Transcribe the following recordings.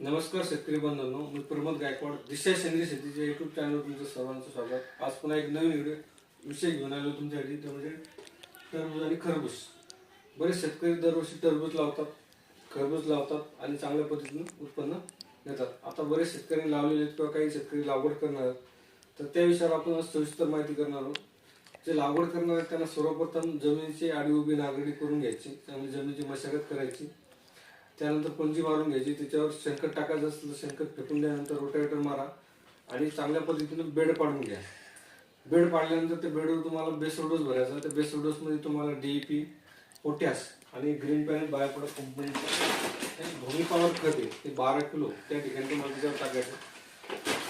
नमस्कार शेतकरी बंधूंनो मी प्रमोद गायकवाड दिशा सेंद्रिय शेतीच्या युट्यूब चॅनलवर तुमचं सर्वांचं स्वागत. आज पुन्हा एक नवीन व्हिडिओ विषय घेऊन आलो तुमच्यासाठी ते म्हणजे टरबूज आणि खरबूज. बरेच शेतकरी दरवर्षी टरबूज लावतात खरबूज लावतात आणि चांगल्या पद्धतीनं उत्पन्न घेतात आता बरेच शेतकरी लावलेले आहेत किंवा काही शेतकरी लागवड करणार आहेत. तर त्या विषयावर आपण आज सविस्तर माहिती करणार आहोत. जे लागवड करणार आहेत त्यांना सर्वप्रथम जमिनीची आडी उभी नागरणी करून घ्यायची त्यामुळे जमिनीची मशागत करायची त्यानंतर पंजी मारून घ्यायची. त्याच्यावर शंकर टाकायचं असेल तर शेणखत फेकून द्यानंतर रोटावेटर मारा आणि चांगल्या पद्धतीनं बेड पाडून घ्या. बेड पाडल्यानंतर त्या बेडवर तुम्हाला बेस रोडोस भरायचा. त्या बेस रोडोसमध्ये तुम्हाला डीईपी पोटॅश आणि ग्रीन पॅनल बायोप्रोडक्ट कंपनी एक भूमी खत ते बारा किलो त्या ठिकाणी तुम्हाला त्याच्यावर टाकायचं.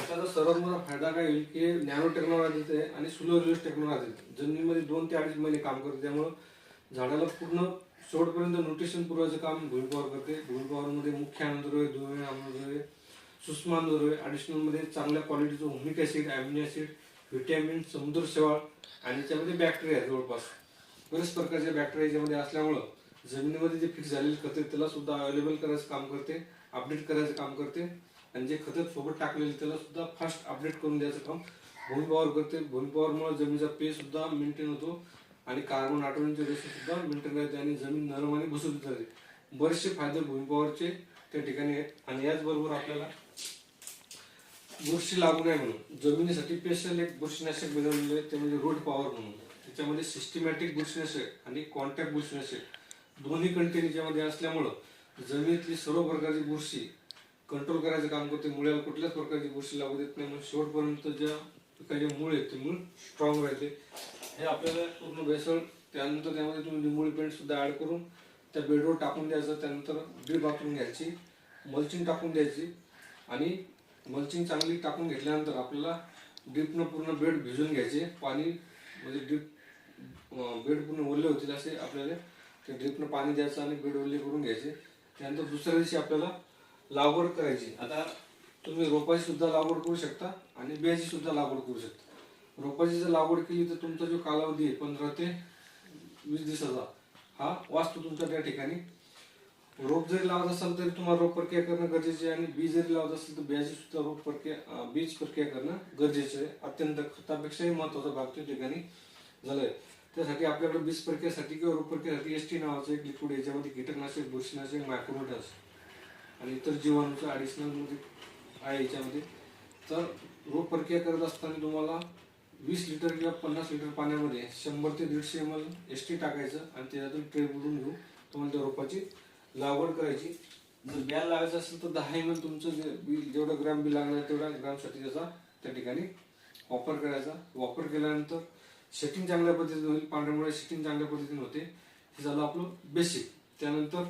आता सर्वात मोठा फायदा काय होईल की नॅनो टेक्नॉलॉजी आहे आणि स्लो रिलीज टेक्नॉलॉजी जमिनीमध्ये दोन ते अडीच महिने काम करते. त्यामुळं झाडाला पूर्ण शेवटपर्यंत न्यूट्रिशन पुरवायचं काम भूमी करते. भूमी मुख्य आनंदद्रव्य दुवे आनंदद्रव्य सूक्ष्म आनंदद्रव्य ॲडिशनलमध्ये चांगल्या क्वालिटीचं humic acid amino acid vitamin समुद्र शेवाळ आणि त्यामध्ये बॅक्टेरिया आहे जवळपास. बरेच प्रकारच्या बॅक्टेरिया याच्यामध्ये असल्यामुळं जमिनीमध्ये जे फिक्स झालेले खतं त्याला सुद्धा अवेलेबल करायचं काम करते अपडेट करायचं काम करते. आणि जे खतं सोबत टाकलेले त्याला सुद्धा फास्ट अपडेट करून द्यायचं काम भूमी करते. भूमिपॉवरमुळे जमिनीचा पे सुद्धा मेंटेन होतो. आणि कार्बन नायट्रोजनचे रेशो सुद्धा मेंटेन राहते आणि जमीन नरम आणि भुसभुशीत राहते बरेचसे फायदे भूमिपॉवरचे त्या ठिकाणी आहेत. आणि याचबरोबर आपल्याला बुरशी लागू नये म्हणून जमिनीसाठी स्पेशल एक बुरशीनाशक बनवलेले आहे ते म्हणजे रोड पॉवर म्हणून. त्याच्यामध्ये सिस्टमॅटिक बुरशीनाशक आणि कॉन्टॅक्ट बुरशीनाशक दोन्ही कंटेन याच्यामध्ये असल्यामुळं जमिनीतली सर्व प्रकारची बुरशी कंट्रोल करायचं काम करते. मुळ्याला कुठल्याच प्रकारची बुरशी लागू देत नाही. म्हणून शेवटपर्यंत ज्या पिकाचे मूळ आहेत ते मूळ स्ट्रॉंग राहते. हे आपल्याला पूर्ण भेसळ त्यानंतर त्यामध्ये तुम्ही लिंबोळी पेंट सुद्धा ऍड करून त्या बेडवर टाकून द्यायचं. त्यानंतर बीड वापरून घ्यायची मल्चिंग टाकून द्यायची आणि मल्चिंग चांगली टाकून घेतल्यानंतर आपल्याला ड्रीपनं पूर्ण बेड भिजून घ्यायचे. पाणी म्हणजे ड्रीप बेड पूर्ण ओले होतील असे आपल्याला ते ड्रिपनं पाणी द्यायचं आणि बेड ओले करून घ्यायचे. त्यानंतर दुसऱ्या दिवशी आपल्याला लागवड करायची. आता तुम्ही रोपाची सुद्धा लागवड करू शकता आणि बियाची सुद्धा लागवड करू शकता. रोपाची जर लागवड केली तर तुमचा जो कालावधी आहे पंधरा ते वीस दिवसाचा हा वाचतो तुमच्या त्या ठिकाणी. रोप जरी लावत असाल तरी तुम्हाला रोप प्रक्रिया करणं गरजेचे आहे आणि बी जरी लावत असेल तर बियाची सुद्धा रोप प्रक्रिया बीज प्रक्रिया करणं गरजेचे आहे. अत्यंत खतापेक्षाही महत्त्वाचा भाग त्या ठिकाणी झालाय. त्यासाठी आपल्याकडे बीज प्रक्रियेसाठी किंवा रोप प्रक्रियेसाठी एस टी नावाचं एक लिक्विड याच्यामध्ये कीटकनाशक बुरशीनाशक मायक्रोमीटर्स आणि इतर जीवाणूचं ॲडिशनल म्हणजे आहे याच्यामध्ये. तर रोप प्रक्रिया करत असताना तुम्हाला वीस लिटर किंवा पन्नास लिटर पाण्यामध्ये शंभर ते दीडशे एम एल एस टी टाकायचं आणि त्याच्यातून ट्रे बुडून घेऊन तुम्हाला त्या रोपाची लागवड करायची. जर बिया लावायचं असेल तर दहा एम एल तुमचं जे बिल जेवढं ग्राम बिल लागणार तेवढ्या ग्रामसाठी त्याचा त्या ठिकाणी वापर करायचा. वापर केल्यानंतर शेटिंग चांगल्या पद्धतीने होईल. पांढऱ्यामुळे शेटिंग चांगल्या पद्धतीने होते. हे झालं आपलं बेसिक त्यानंतर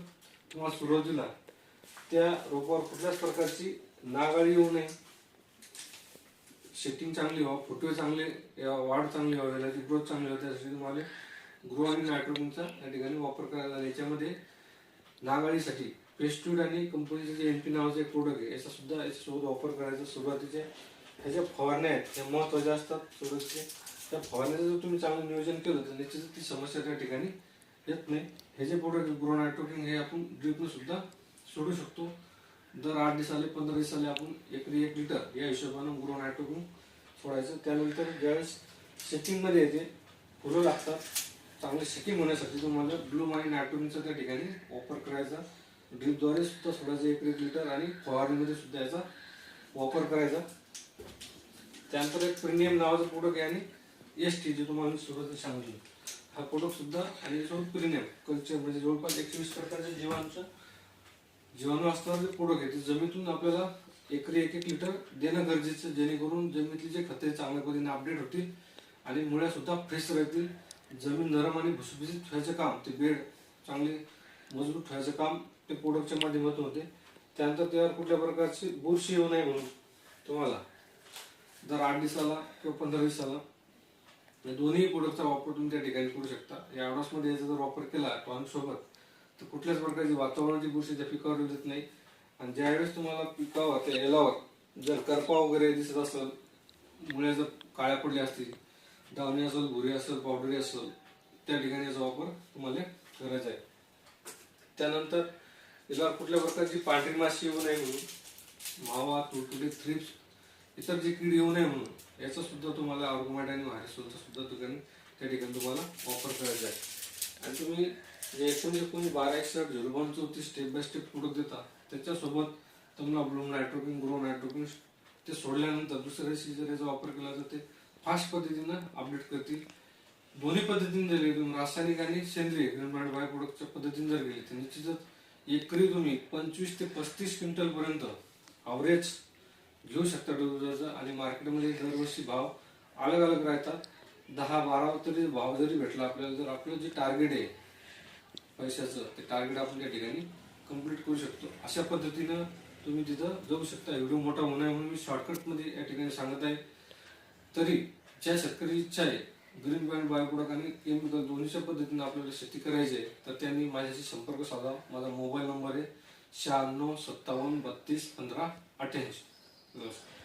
तुम्हाला सुरुवातीला त्या रोपावर कुठल्याच प्रकारची नागाळी येऊ नये. सेटिंग चांगली व्हावं फुटवे चांगले वाढ चांगली व्हावी त्याची ग्रोथ चांगली व्हावी त्यासाठी तुम्हाला ग्रो आणि नायट्रोजनचा या ठिकाणी वापर करायला याच्यामध्ये नागाळीसाठी पेस्ट्यूड आणि कंपनीचे जे एन पी नावाचे एक प्रोडक्ट आहे याचा सुद्धा याच्यासोबत वापर करायचा सुरुवातीचे ह्याच्या फवारण्या आहेत त्या महत्त्वाच्या असतात सुरुवातीचे त्या फवारण्याचं जर तुम्ही चांगलं नियोजन केलं तर निश्चितच ती समस्या त्या ठिकाणी येत नाही. हे जे प्रोडक्ट ग्रो नायट्रोजन हे आपण ड्रिपनं सुद्धा सोडू शकतो. दर आठ दिवसाले पंधरा दिवसाले आपण एकरी एक लिटर या हिशोबानं ग्रो नायट्रोजन सोडायचं. त्यानंतर ज्यावेळेस सेटिंगमध्ये येते फुलं लागतात चांगले सेटिंग होण्यासाठी तुम्हाला ब्लू आणि नायट्रोजनचा त्या ठिकाणी वापर करायचा. ड्रीपद्वारे सुद्धा सोडायचं एक एक लिटर आणि फवारणीमध्ये सुद्धा याचा वापर करायचा. त्यानंतर एक प्रीमियम नावाचं प्रोडक्ट आहे आणि एस टी जे तुम्हाला मी सुरुवातीला सांगितलं. हा प्रोडक्ट सुद्धा आणि याच्यावर प्रीमियम कल्चर म्हणजे जवळपास एकशे वीस प्रकारच्या जीवांचं जीवाणू असतात ते प्रोडक्ट आहे ते जमिनीतून आपल्याला एकरी एक एक लिटर देणं गरजेचं जेणेकरून जमिनीतली जे खते चांगल्या पद्धतीने अपडेट होतील आणि मुळ्या सुद्धा फ्रेश राहतील. जमीन नरम आणि भुसभुशीत ठेवायचं काम ते बेड चांगले मजबूत ठेवायचं काम ते प्रोडक्टच्या माध्यमातून होते. त्यानंतर त्यावर कुठल्या प्रकारची बुरशी येऊ नये म्हणून तुम्हाला जर आठ दिवसाला किंवा पंधरा दिवसाला या दोन्ही प्रोडक्टचा वापर तुम्ही त्या ठिकाणी करू शकता. या ॲडव्हान्समध्ये याचा जर वापर केला टॉन तर कुठल्याच प्रकारची वातावरणाची बुरशी त्या पिकावर येऊ देत नाही. आणि ज्यावेळेस तुम्हाला पिकावर त्या एलावर जर करपा वगैरे दिसत असेल मुळे जर काळ्या पडल्या असतील दावणी असेल भुरी असेल पावडरी असेल त्या ठिकाणी याचा वापर तुम्हाला करायचा आहे. त्यानंतर याला कुठल्या प्रकारची पांढरी माशी येऊ नये म्हणून मावा तुडतुडे थ्रिप्स इतर जे कीड येऊ नये म्हणून याचा सुद्धा तुम्हाला ऑर्गोमॅट आणि व्हायरसोलचा सुद्धा ठिकाणी त्या ठिकाणी तुम्हाला वापर करायचा आहे. आणि तुम्ही जे एकोणीस एकोणीस बारा एकसष्ट झिरो वन चौतीस स्टेप बाय स्टेप प्रोडक्ट देतात. त्याच्यासोबत तुम्हाला ब्लूम नायट्रोकिन ग्रो नायट्रोकिन ते सोडल्यानंतर दुसऱ्या दिवशी जर याचा वापर केला तर ते फास्ट पद्धतीनं अपडेट करतील. दोन्ही पद्धतीने जर तुम्ही रासायनिक आणि सेंद्रिय ग्रीन बाय प्रोडक्टच्या पद्धतीने जर गेले तर निश्चितच एकरी तुम्ही पंचवीस ते पस्तीस क्विंटल पर्यंत अवरेज घेऊ शकता डोजाचा आणि मार्केटमध्ये दरवर्षी भाव अलग अलग राहतात. दहा बारा तरी भाव जरी भेटला आपल्याला जर आपलं जे टार्गेट आहे पैशाचं ते टार्गेट आपण त्या ठिकाणी कंप्लीट करू शकतो. अशा पद्धतीनं तुम्ही तिथं जाऊ शकता. व्हिडिओ मोठा होऊ नये म्हणून मी शॉर्टकटमध्ये या ठिकाणी सांगत आहे. तरी ज्या शेतकरी इच्छा आहे ग्रीन बँड बायोप्रोडक्ट आणि केमिकल दोन्हीच्या पद्धतीने आपल्याला शेती करायची आहे तर त्यांनी माझ्याशी संपर्क साधा. माझा मोबाईल नंबर आहे शहाण्णव सत्तावन्न बत्तीस पंधरा अठ्ठ्याऐंशी. नमस्कार.